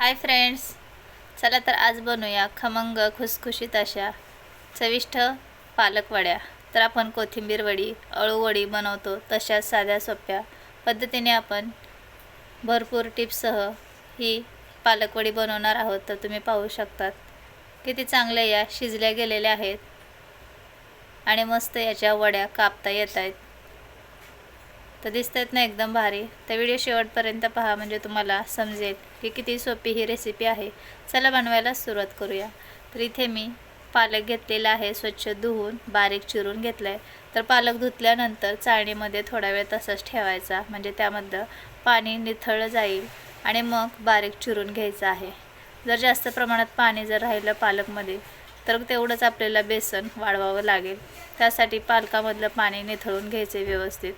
Hi friends. चला तर आज बनवूया खमंग खुसखुशीत अशा चविष्ट पालकवड्या तर आपण कोथिंबीर वडी अळूवडी बनवतो तशाच साध्या सोप्या पद्धतीने आपण भरपूर टिप्ससह ही पालकवडी बनवणार आहोत. तर तुम्ही पाहू शकतात किती चांगल्या या शिजल्या गेलेल्या आहेत आणि मस्त याच्या वड्या कापता येत आहेत. तर दिसत आहेत ना एकदम भारी. तर व्हिडिओ शेवटपर्यंत पहा म्हणजे तुम्हाला समजेल की किती सोपी ही रेसिपी आहे. चला बनवायला सुरुवात करूया. तर इथे मी पालक घेतलेला आहे स्वच्छ धुवून बारीक चिरून घेतला आहे तर पालक धुतल्यानंतर चाळणीमध्ये थोडा वेळ तसाच ठेवायचा म्हणजे त्यामधलं पाणी निथळलं जाईल आणि मग बारीक चिरून घ्यायचं आहे. जर जास्त प्रमाणात पाणी जर राहिलं पालकमध्ये तर तेवढंच आपल्याला बेसन वाढवावं लागेल. त्यासाठी पालकामधलं पाणी निथळून घ्यायचे व्यवस्थित.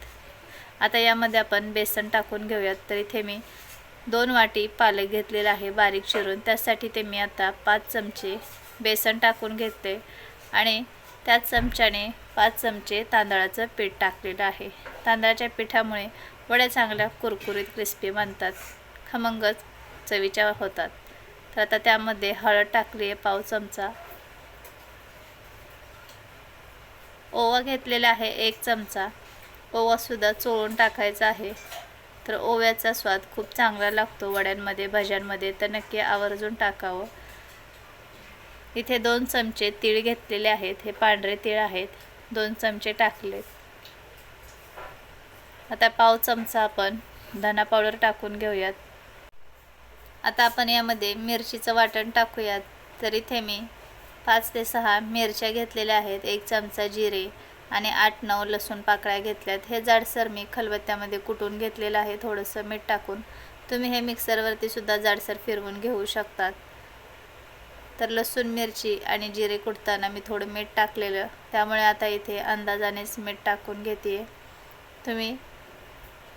आता यामध्ये आपण बेसन टाकून घेऊयात. तर इथे मी दोन वाटी पालक घेतलेला आहे बारीक चिरून. त्यासाठी ते मी आता पाच चमचे बेसन टाकून घेते आणि त्याच चमच्याने पाच चमचे तांदळाचं पीठ टाकलेलं आहे. तांदळाच्या पिठामुळे वड्या चांगल्या कुरकुरीत क्रिस्पी बनतात खमंगच चवीच्या होतात. तर आता त्यामध्ये हळद टाकली आहे पाव चमचा. ओवा घेतलेला आहे एक चमचा. ओवासुद्धा चोळून टाकायचा आहे. तर ओव्याचा स्वाद खूप चांगला लागतो वड्यांमध्ये भज्यांमध्ये. तर नक्की आवर्जून टाकावं. इथे दोन चमचे तीळ घेतलेले आहेत. हे पांढरे तीळ आहेत. दोन चमचे टाकलेत. आता पाव चमचा आपण धना पावडर टाकून घेऊयात. आता आपण यामध्ये मिरचीचं वाटण टाकूयात. तर इथे मी पाच ते सहा मिरच्या घेतलेल्या आहेत. एक चमचा जिरे आणि आठ नऊ लसूण पाकळ्या घेतल्यात. हे जाडसर मी खलबत्त्यामध्ये कुटून घेतलेलं आहे. थोडंसं मीठ टाकून तुम्ही हे मिक्सरवरती सुद्धा जाडसर फिरवून घेऊ शकतात. तर लसूण मिरची आणि जिरे कुटताना मी थोडं मीठ टाकलेलं. त्यामुळे आता इथे अंदाजानेच मीठ टाकून घेते तुम्ही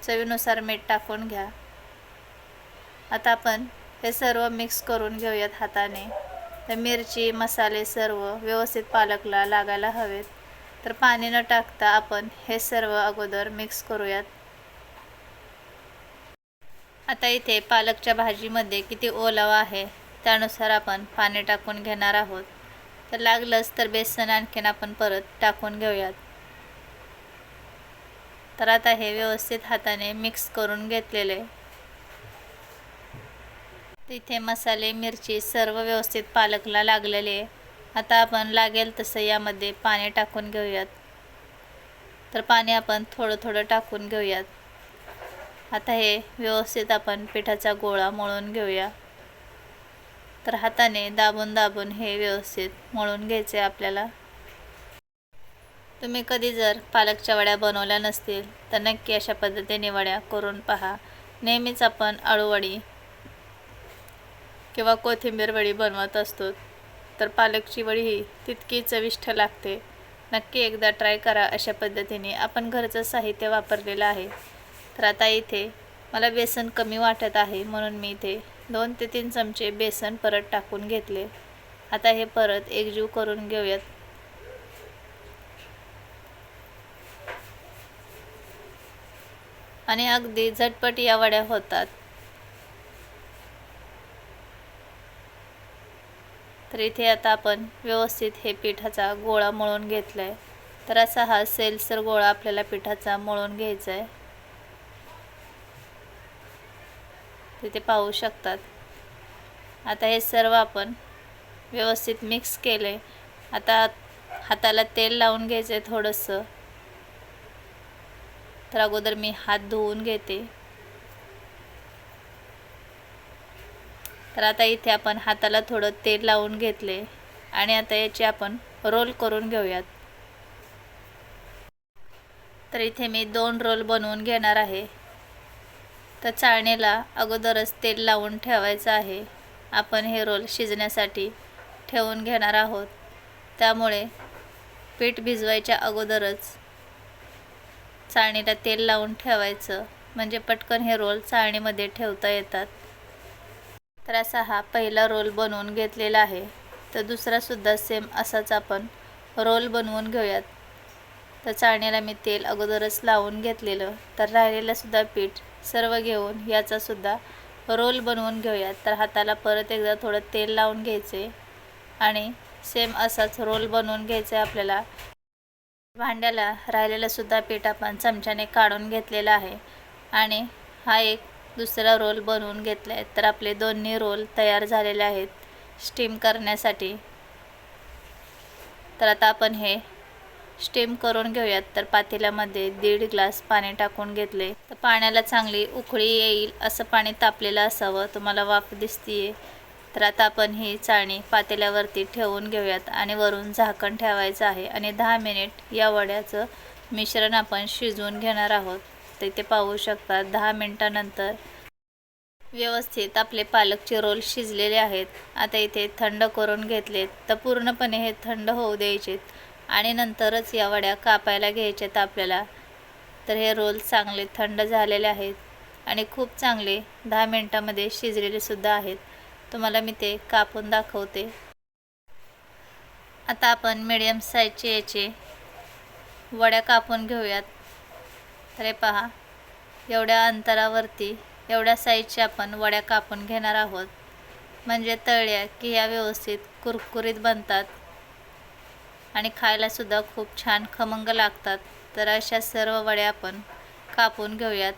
चवीनुसार मीठ टाकून घ्या. आता आपण हे सर्व मिक्स करून घेऊयात हाताने. तर मिरची मसाले सर्व व्यवस्थित पालकला लागायला हवेत. तर पाणी न टाकता आपण हे सर्व अगोदर मिक्स करूयात. आता इथे पालकच्या भाजीमध्ये किती ओलावा आहे त्यानुसार आपण पाणी टाकून घेणार आहोत. तर लागलंच तर बेसन आणखीन आपण परत टाकून घेऊयात. तर आता हे व्यवस्थित हाताने मिक्स करून घेतलेले. तिथे मसाले मिरची सर्व व्यवस्थित पालकला लागलेले. आता आपण लागेल तसं यामध्ये पाणी टाकून घेऊयात. तर पाणी आपण थोडं थोडं टाकून घेऊयात. आता हे व्यवस्थित आपण पिठाचा गोळा मळून घेऊया. तर हाताने दाबून दाबून हे व्यवस्थित मळून घ्यायचे आपल्याला. तुम्ही कधी जर पालकच्या वड्या बनवल्या नसतील तर नक्की अशा पद्धतीने वड्या करून पहा. नेहमीच आपण अळूवडी किंवा कोथिंबीर वडी बनवत असतो. तर पालकची वडी ही तितकी चविष्ट लागते. नक्की एकदा ट्राय करा अशा पद्धतीने. आपण घरचं साहित्य वापरलेलं आहे. तर आता इथे मला बेसन कमी वाटत आहे म्हणून मी इथे दोन ते तीन चमचे बेसन परत टाकून घेतले. आता हे परत एकजीव करून घेऊयात. आणि अगदी झटपट या वड्या होतात. तर इथे आता आपण व्यवस्थित हे पिठाचा गोळा मळून घेतला आहे तर असा हा सेलसर गोळा आपल्याला पिठाचा मळून घ्यायचा आहे तिथे पाहू शकतात. आता हे सर्व आपण व्यवस्थित मिक्स केले आता हाताला तेल लावून घ्यायचं आहे थोडंसं. तर अगोदर मी हात धुवून घेते. तर आता इथे आपण हाताला थोडं तेल लावून घेतले आणि आता याचे आपण रोल करून घेऊयात. तर इथे मी दोन रोल बनवून घेणार आहे. तर चाळणीला अगोदरच तेल लावून ठेवायचं आहे. आपण हे रोल शिजण्यासाठी ठेवून घेणार आहोत. त्यामुळे पीठ भिजवायच्या अगोदरच चाळणीला तेल लावून ठेवायचं. म्हणजे पटकन हे रोल चाळणीमध्ये ठेवता येतात. तर असा हा पहिला रोल बनवून घेतलेला आहे तर दुसरासुद्धा सेम असाच आपण रोल बनवून घेऊयात. तर चाळणीला मी तेल अगोदरच लावून घेतलेलं तर राहिलेलंसुद्धा पीठ सर्व घेऊन याचासुद्धा रोल बनवून घेऊयात. तर हाताला परत एकदा थोडं तेल लावून घ्यायचे आणि सेम असाच रोल बनवून घ्यायचा आहे आपल्याला. भांड्याला राहिलेलंसुद्धा पीठ आपण चमच्याने काढून घेतलेलं आहे आणि हा एक दुसरा रोल बनवून घेतला आहे तर आपले दोन्ही रोल तयार झालेले आहेत स्टीम करण्यासाठी. तर आता आपण हे स्टीम करून घेऊयात. तर पातेल्यामध्ये दीड ग्लास पाणी टाकून घेतले. तर पाण्याला चांगली उकळी येईल असं पाणी तापलेलं असावं. तुम्हाला वाफ दिसतीये. तर आता आपण ही चाळणी पातेल्यावरती ठेवून घेऊयात आणि वरून झाकण ठेवायचं आहे आणि दहा मिनिट या वड्याचं मिश्रण आपण शिजवून घेणार आहोत. तर इथे पाहू शकता दहा मिनटानंतर व्यवस्थित आपले पालकचे रोल शिजलेले आहेत. आता इथे थंड करून घेतलेत. तर पूर्णपणे हे थंड होऊ द्यायचेत. आणि नंतरच या वड्या कापायला घ्यायच्यात आपल्याला. तर हे रोल चांगले थंड झालेले आहेत. आणि खूप चांगले दहा मिनटामध्ये शिजलेले सुद्धा आहेत. तुम्हाला मी ते कापून दाखवते. आता आपण मिडियम साईजचे याचे वड्या कापून घेऊयात. तर हे पहा एवढ्या अंतरावरती एवढ्या साईजच्या आपण वड्या कापून घेणार आहोत. म्हणजे तळल्या की ह्या व्यवस्थित कुरकुरीत बनतात. आणि खायलासुद्धा खूप छान खमंग लागतात. तर अशा सर्व वड्या आपण कापून घेऊयात.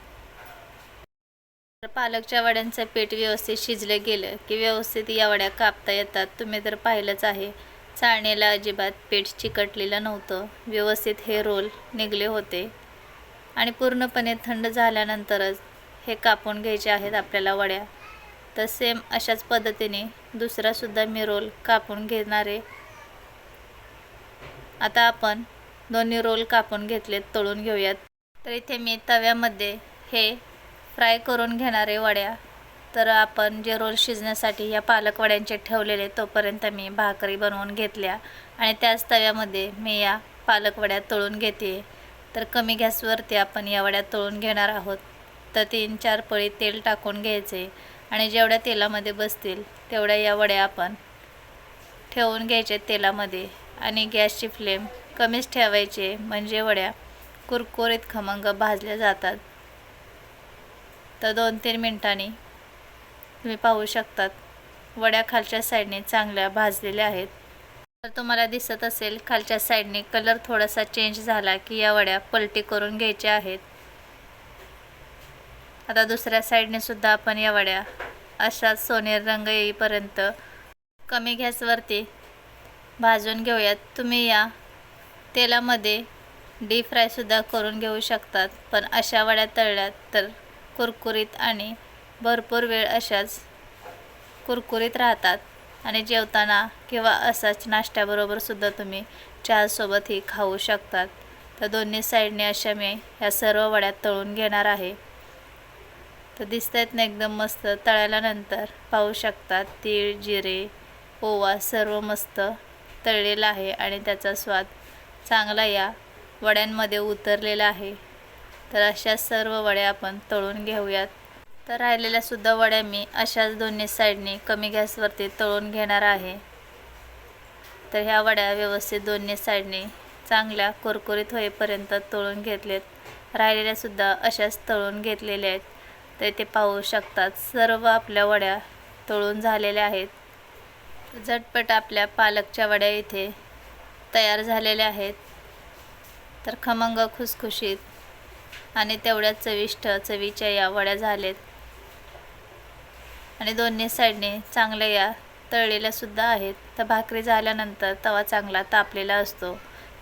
तर पालकच्या वड्यांचं पीठ व्यवस्थित शिजलं गेलं की व्यवस्थित या वड्या कापता येतात. तुम्ही तर पाहिलंच आहे. चाळणीला अजिबात पीठ चिकटलेलं नव्हतं. व्यवस्थित हे रोल निघले होते. आणि पूर्णपणे थंड झाल्यानंतरच हे कापून घ्यायचे आहेत आपल्याला वड्या. तर सेम अशाच पद्धतीने दुसरासुद्धा मी रोल कापून घेणार आहे. आता आपण दोन्ही रोल कापून घेतलेत तळून घेऊयात. तर इथे मी तव्यामध्ये हे फ्राय करून घेणारे वड्या. तर आपण जे रोल शिजण्यासाठी या पालक वड्यांचे ठेवलेले तोपर्यंत मी भाकरी बनवून घेतल्या. आणि त्याच तव्यामध्ये मी या पालक वड्या तळून घेते. तर कमी गॅसवरती आपण या वड्या तळून घेणार आहोत. तर तीन चार पळी तेल टाकून घ्यायचे आणि जेवढ्या तेलामध्ये बसतील तेवढ्या या वड्या आपण ठेवून घ्यायच्या तेलामध्ये आणि गॅसची फ्लेम कमीच ठेवायचे म्हणजे वड्या कुरकुरीत खमंग भाजल्या जातात. तर दोन तीन मिनटांनी तुम्ही पाहू शकतात. वड्या खालच्या साईडने चांगल्या भाजलेल्या आहेत. तर तुम्हाला दिसत असेल खालच्या साईडने कलर थोडासा चेंज झाला की या वड्या पलटी करून घ्यायच्या आहेत. आता दुसऱ्या साईडने सुद्धा आपण या वड्या अशाच सोनेर रंग येईपर्यंत कमी गॅसवरती भाजून घेऊयात. तुम्ही या तेलामध्ये डीप फ्रायसुद्धा करून घेऊ शकतात पण अशा वड्या तळल्यात तर कुरकुरीत आणि भरपूर वेळ अशाच कुरकुरीत राहतात. आणि जेवताना किंवा असाच नाश्त्याबरोबरसुद्धा तुम्ही चहासोबतही खाऊ शकतात. तर दोन्ही साईडने अशा मी ह्या सर्व वड्या तळून घेणार आहे. तर दिसत आहेत ना एकदम मस्त तळल्यानंतर पाहू शकतात तीळ जिरे ओवा सर्व मस्त तळलेला आहे आणि त्याचा स्वाद चांगला या वड्यांमध्ये उतरलेला आहे. तर अशा सर्व वड्या आपण तळून घेऊयात. तर राहिलेल्यासुद्धा वड्या मी अशाच दोन्ही साईडने कमी गॅसवरती तळून घेणार आहे. तर ह्या वड्या व्यवस्थित दोन्ही साईडने चांगल्या कुरकुरीत होईपर्यंत तळून घेतलेत. राहिलेल्यासुद्धा अशाच तळून घेतलेल्या आहेत. तर इथे पाहू शकतात. सर्व आपल्या वड्या तळून झालेल्या आहेत. झटपट आपल्या पालकच्या वड्या इथे तयार झालेल्या आहेत. तर खमंग खुसखुशीत आणि तेवढ्या चविष्ट चवीच्या या वड्या झालेत. आणि दोन्ही साईडने चांगल्या या तळलेल्यासुद्धा आहेत. तर भाकरी झाल्यानंतर तवा चांगला तापलेला असतो.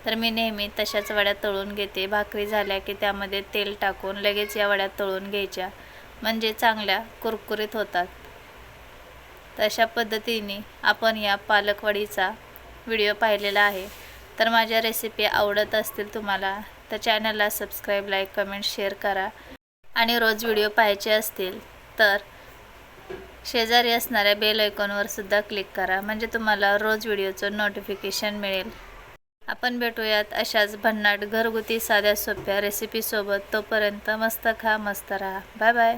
तर मी नेहमी तशाच वड्या तळून घेते. भाकरी झाल्या की त्यामध्ये तेल टाकून लगेच या वड्या तळून घ्यायच्या. म्हणजे चांगल्या कुरकुरीत होतात. तशा पद्धतीने आपण या पालकवडीचा व्हिडिओ पाहिलेला आहे. तर माझ्या रेसिपी आवडत असतील तुम्हाला तर चॅनलला सबस्क्राईब लाईक कमेंट शेअर करा. आणि रोज व्हिडिओ पाहायचे असतील तर शेजारी असणाऱ्या बेल आयकॉनवर सुद्धा क्लिक करा. म्हणजे तुम्हाला रोज व्हिडिओचं नोटिफिकेशन मिळेल. आपण भेटूयात अशाच भन्नाट घरगुती साध्या सोप्या रेसिपीसोबत तोपर्यंत मस्त खा मस्त राहा. Bye bye